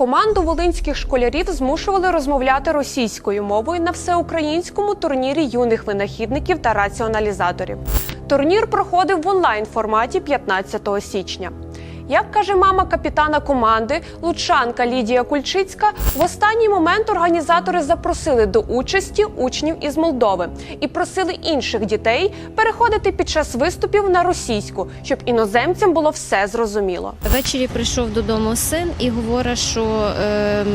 Команду волинських школярів змушували розмовляти російською мовою на всеукраїнському турнірі юних винахідників та раціоналізаторів. Турнір проходив в онлайн форматі 15 січня. Як каже мама капітана команди, лучанка Лідія Кульчицька, в останній момент організатори запросили до участі учнів із Молдови і просили інших дітей переходити під час виступів на російську, щоб іноземцям було все зрозуміло. Ввечері прийшов додому син і говорить, що ем,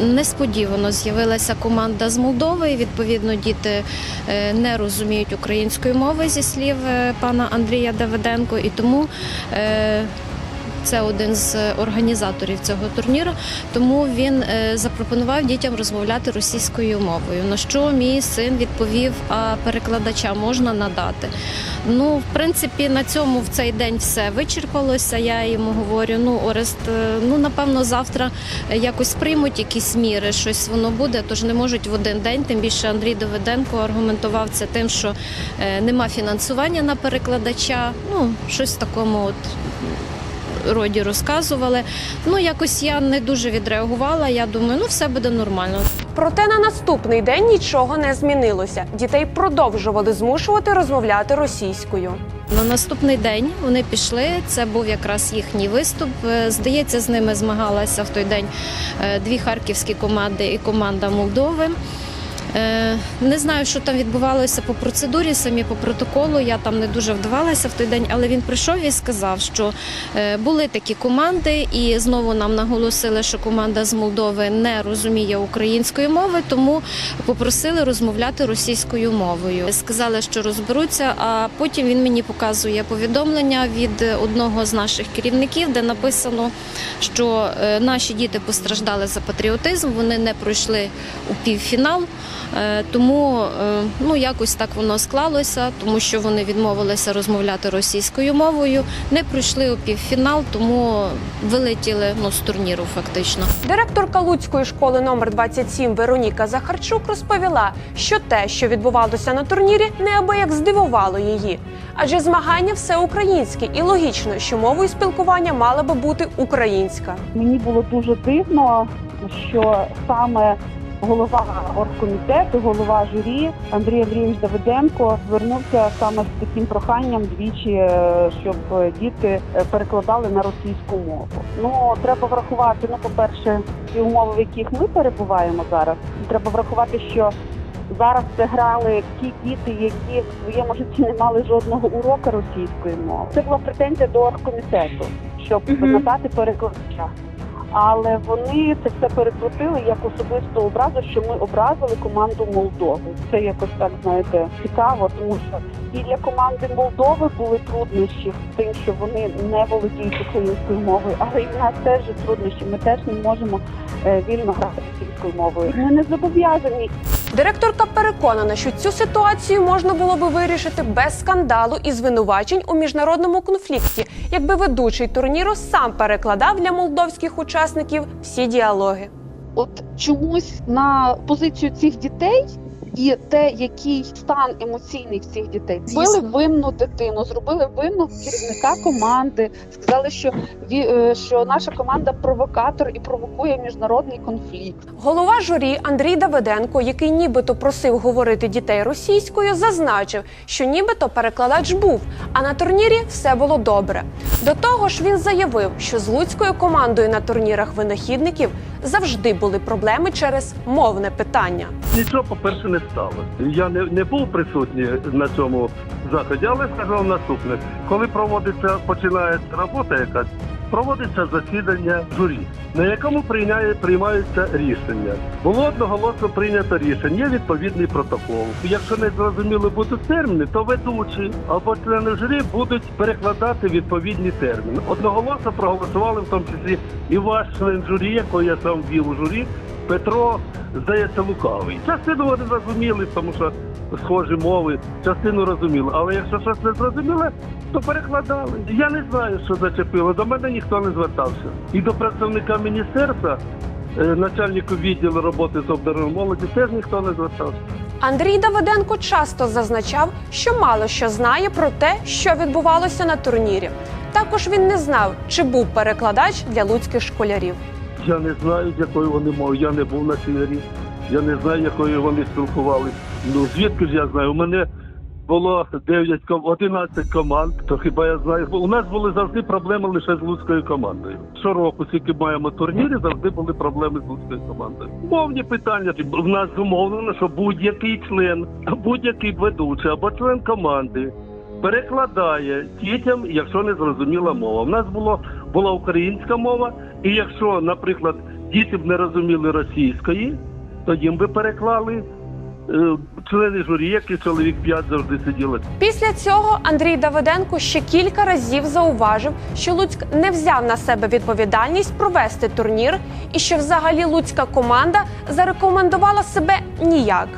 несподівано з'явилася команда з Молдови. Відповідно, діти е, не розуміють української мови зі слів е, пана Андрія Давиденко, і тому. Е, це один з організаторів цього турніру, тому він е, запропонував дітям розмовляти російською мовою. На що мій син відповів: а перекладача можна надати. Ну, в принципі, на цьому в цей день все вичерпалося. Я йому говорю: ну, Орест, е, ну напевно, завтра якось приймуть якісь міри, щось воно буде, тож не можуть в один день. Тим більше Андрій Давиденко аргументував це тим, що е, нема фінансування на перекладача. Ну, щось в такому от. Роді розказували. Ну якось я не дуже відреагувала. Я думаю, ну все буде нормально. Проте на наступний день нічого не змінилося. Дітей продовжували змушувати розмовляти російською. На наступний день вони пішли. Це був якраз їхній виступ. Е, Здається, з ними змагалася в той день е, дві харківські команди і команда Молдови. Е, Не знаю, що там відбувалося по процедурі, самі по протоколу. Я там не дуже вдавалася в той день, але він прийшов і сказав, що е, були такі команди, і знову нам наголосили, що команда з Молдови не розуміє української мови, тому попросили розмовляти російською мовою. Сказали, що розберуться. А потім він мені показує повідомлення від одного з наших керівників, де написано, що е, наші діти постраждали за патріотизм, вони не пройшли у півфінал. Е, Тому е, ну якось так воно склалося, тому що вони відмовилися розмовляти російською мовою, не пройшли у півфінал, тому вилетіли ну з турніру фактично. Директорка Луцької школи номер 27 Вероніка Захарчук розповіла, що те, що відбувалося на турнірі, неабияк здивувало її. Адже змагання всеукраїнське і логічно, що мовою спілкування мала би бути українська. Мені було дуже дивно, що саме голова оргкомітету, голова журі Андрій Андрійович Давиденко звернувся саме з таким проханням двічі, е, щоб діти е, перекладали на російську мову. Ну треба врахувати. Ну, по-перше, ті умови, в яких ми перебуваємо зараз. Треба врахувати, що зараз це грали ті діти, які в своєму житті не мали жодного уроку російської мови. Це була претензія до оргкомітету, щоб Мгм. надати перекладача. Але вони це все перекрутили як особисту образу, що ми образили команду Молдови. Це якось так знаєте цікаво, тому що і для команди Молдови були труднощі з тим, що вони не володіють українською мовою, але і в нас теж труднощі. Ми теж не можемо е, вільно грати російською мовою. Ми не зобов'язані Директорка переконана, що цю ситуацію можна було би вирішити без скандалу і звинувачень у міжнародному конфлікті, якби ведучий турніру сам перекладав для молдовських учасників всі діалоги. от чомусь на позицію цих дітей. І те, який стан емоційний в цих дітей зробили винну дитину, зробили винну керівника команди. Сказали, що ві- е, що наша команда провокатор і провокує міжнародний конфлікт. Голова журі Андрій Давиденко, який нібито просив говорити дітей російською, зазначив, що нібито перекладач був, а на турнірі все було добре. До того ж, він заявив, що з луцькою командою на турнірах винахідників завжди були проблеми через мовне питання. Нічого, по-перше, не сталося. Я не, не був присутній на цьому заході, але сказав наступне: коли проводиться, починається робота якась, проводиться засідання журі, на якому прийняє, приймаються рішення. Було одноголосно прийнято рішення, є відповідний протокол. Якщо не зрозуміли будуть терміни, то ведучі або члени журі будуть перекладати відповідні терміни. Одноголосно проголосували в тому числі і ваш член журі, якого я сам вів у журі, Петро, здається, лукавий. Частину вони зрозуміли, тому що схожі мови, частину розуміли. Але якщо щось не зрозуміло, то перекладали. Я не знаю, що зачепило. До мене ніхто не звертався. І до представника міністерства, е, начальнику відділу роботи з обдаром молоді, теж ніхто не звертався. Андрій Давиденко часто зазначав, що мало що знає про те, що відбувалося на турнірі. Також він не знав, чи був перекладач для луцьких школярів. Я не знаю, якою вони мови. Я не був на цій. Я не знаю, якою вони спілкувалися. Ну звідки ж я знаю? У мене було 9, ком- 11 команд, то хіба я знаю. У нас були завжди проблеми лише з луцькою командою. Щороку, скільки маємо турніри, завжди були проблеми з луцькою командою. Мовні питання. В нас зумовлено, що будь-який член, будь-який ведучий або член команди перекладає дітям, якщо не зрозуміла мова. У нас було була українська мова, і якщо, наприклад, діти б не розуміли російської, то їм би переклали е, члени журі, які чоловік п'ять завжди сиділи. Після цього Андрій Давиденко ще кілька разів зауважив, що Луцьк не взяв на себе відповідальність провести турнір, і що взагалі луцька команда зарекомендувала себе ніяк.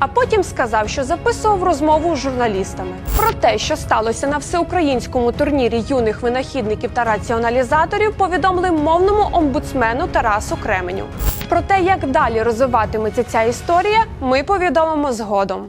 А потім сказав, що записував розмову з журналістами. Про те, що сталося на всеукраїнському турнірі юних винахідників та раціоналізаторів, повідомили мовному омбудсмену Тарасу Кременю. Про те, як далі розвиватиметься ця історія, ми повідомимо згодом.